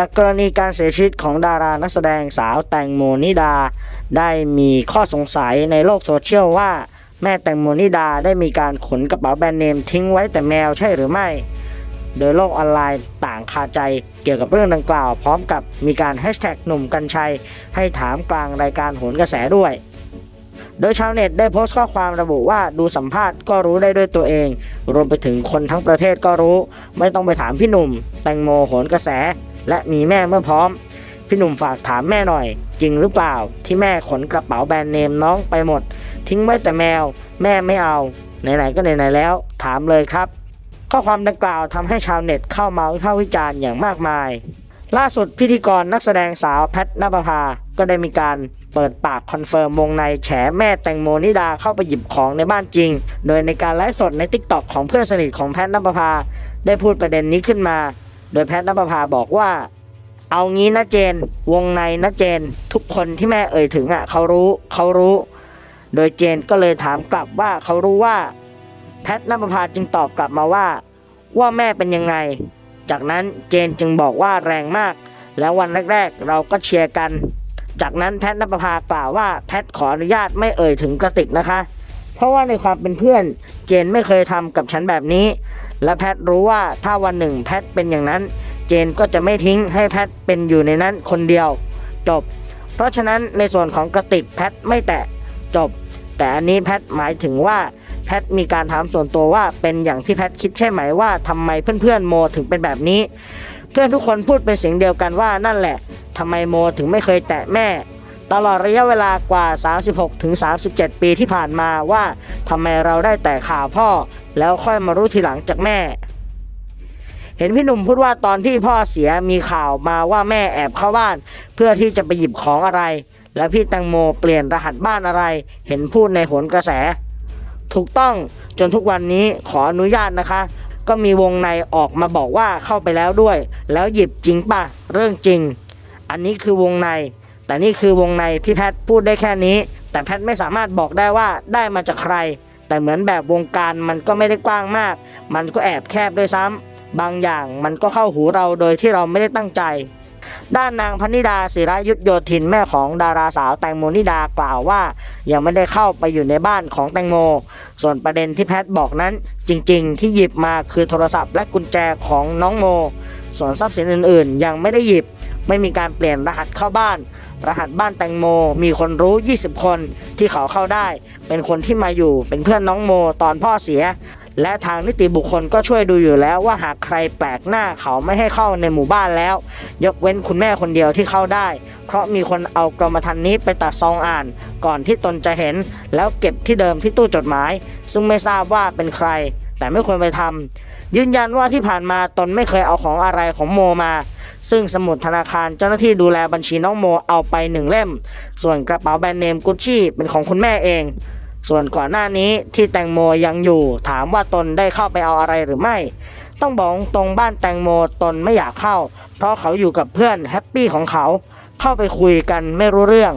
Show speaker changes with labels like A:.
A: จากรณีการเสียชีวิตของดารานักแสดงสาวแตงโมนิดา ได้มีข้อสงสัยในโลกโซเชียลว่า แม่แตงโมนิดาได้มีการขนกระเป๋าแบรนด์เนมทิ้งไว้แต่แมวใช่หรือไม่ โดยโลกออนไลน์ต่างคาใจเกี่ยวกับเรื่องดังกล่าว พร้อมกับมีการแฮชแท็กหนุ่มกัญชัย ให้ถามกลางรายการโหนกระแสด้วย โดยชาวเน็ตได้โพสต์ข้อความระบุว่าดูสัมภาษณ์ก็รู้ได้ด้วยตัวเอง รวมไปถึงคนทั้งประเทศก็รู้ ไม่ต้องไปถามพี่หนุ่ม แตงโมโหนกระแส และมีแม่เมื่อพร้อม พี่หนุ่มฝากถามแม่หน่อย จริงหรือเปล่า ที่แม่ขนกระเป๋าแบรนด์เนมน้องไปหมด ทิ้งไว้แต่แมว แม่ไม่เอาไหนๆก็ไหนๆแล้ว ถามเลยครับ ข้อความดังกล่าวทำให้ชาวเน็ตเข้ามาวิพากษ์วิจารณ์อย่างมากมาย ล่าสุดพิธีกรนักแสดงสาวแพทนภพาก็ได้มีการเปิดปากคอนเฟิร์มวงในแฉแม่แตงโมนิดาเข้าไปหยิบของในบ้านจริง โดยในการไลฟ์สดใน t ิ k t o k ของเพื่อนสนิทของแพทนภพาได้พูดประเด็นนี้ขึ้นมา โดยแพทนภพาบอกว่า เอางี้นะเจน วงในนะเจน ทุกคนที่แม่เอ่ยถึงอะเขารู้เขารู้ โดยเจนก็เลยถามกลับว่าเขารู้ว่า แพทนภพาจึงตอบกลับมาว่า ว่าแม่เป็นยังไง จากนั้นเจนจึงบอกว่าแรงมาก แล้ววันแรกๆ เราก็เชียร์กัน จากนั้นแพทนภพากล่าวว่าแพทขออนุญาตไม่เอ่ยถึงกระติกนะคะ เพราะว่าในความเป็นเพื่อนเจนไม่เคยทำกับฉันแบบนี้ และแพทรู้ว่าถ้าวันหนึ่งแพทเป็นอย่างนั้น เจนก็จะไม่ทิ้งให้แพทเป็นอยู่ในนั้นคนเดียวจบ เพราะฉะนั้นในส่วนของกระติกแพทไม่แตะจบ แต่อันนี้แพทหมายถึงว่า แพทมีการถามส่วนตัวว่าเป็นอย่างที่แพทคิดใช่ไหมว่าทำไมเพื่อนๆโมถึงเป็นแบบนี้ เพื่อนทุกคนพูดเป็นเสียงเดียวกันว่านั่นแหละทำไมโมถึงไม่เคยแตะแม่ ตลอดระยะเวลากว่า 36ถึง37ปีที่ผ่านมาว่าทำไมเราได้แต่ข่าวพ่อ แล้วค่อยมารู้ทีหลังจากแม่เห็นพี่หนุ่มพูดว่าตอนที่พ่อเสียมีข่าวมาว่าแม่แอบเข้าบ้าน เพื่อที่จะไปหยิบของอะไร และพี่แตงโมเปลี่ยนรหัสบ้านอะไร เห็นพูดในโหนกระแส ถูกต้องจนทุกวันนี้ขออนุญาตนะคะ ก็มีวงในออกมาบอกว่าเข้าไปแล้วด้วย แล้วหยิบจริงป่ะ เรื่องจริง อันนี้คือวงใน แต่นี่คือวงในพี่แพทพูดได้แค่นี้ แต่แพทไม่สามารถบอกได้ว่าได้มาจากใคร แต่เหมือนแบบวงการมันก็ไม่ได้กว้างมาก มันก็แอบแคบด้วยซ้ำบางอย่างมันก็เข้าหูเราโดยที่เราไม่ได้ตั้งใจด้านนางพนิดาศิรายุทธโยธินแม่ของดาราสาวแตงโมนิดากล่าวว่า ยังไม่ได้เข้าไปอยู่ในบ้านของแตงโม ส่วนประเด็นที่แพทย์บอกนั้น จริงๆ ที่หยิบมาคือโทรศัพท์และกุญแจของน้องโม ส่วนทรัพย์สินอื่นๆ ยังไม่ได้หยิบ ไม่มีการเปลี่ยนรหัสเข้าบ้าน รหัสบ้านแตงโม มีคนรู้ 20 คนที่เขาเข้าได้ เป็นคนที่มาอยู่เป็นเพื่อนน้องโมตอนพ่อเสีย และทางนิติบุคคลก็ช่วยดูอยู่แล้วว่าหากใครแปลกหน้าเขาไม่ให้เข้าในหมู่บ้านแล้ว ยกเว้นคุณแม่คนเดียวที่เข้าได้ เพราะมีคนเอากรมธรรม์นี้ไปตัดซองอ่าน ก่อนที่ตนจะเห็น แล้วเก็บที่เดิมที่ตู้จดหมาย ซึ่งไม่ทราบว่าเป็นใคร แต่ไม่ควรไปทำยืนยันว่าที่ผ่านมาตนไม่เคยเอาของอะไรของโมมาซึ่งสมุดธนาคารเจ้าหน้าที่ดูแลบัญชีน้องโมเอาไปหนึ่งเล่ม ส่วนกระเป๋าแบรนด์เนมกุชชี่เป็นของคุณแม่เอง ส่วนก่อนหน้านี้ที่แตงโมยังอยู่ถามว่าตนได้เข้าไปเอาอะไรหรือไม่ ต้องบอกตรงบ้านแตงโมตนไม่อยากเข้า เพราะเขาอยู่กับเพื่อนแฮปปี้ของเขา เข้าไปคุยกันไม่รู้เรื่อง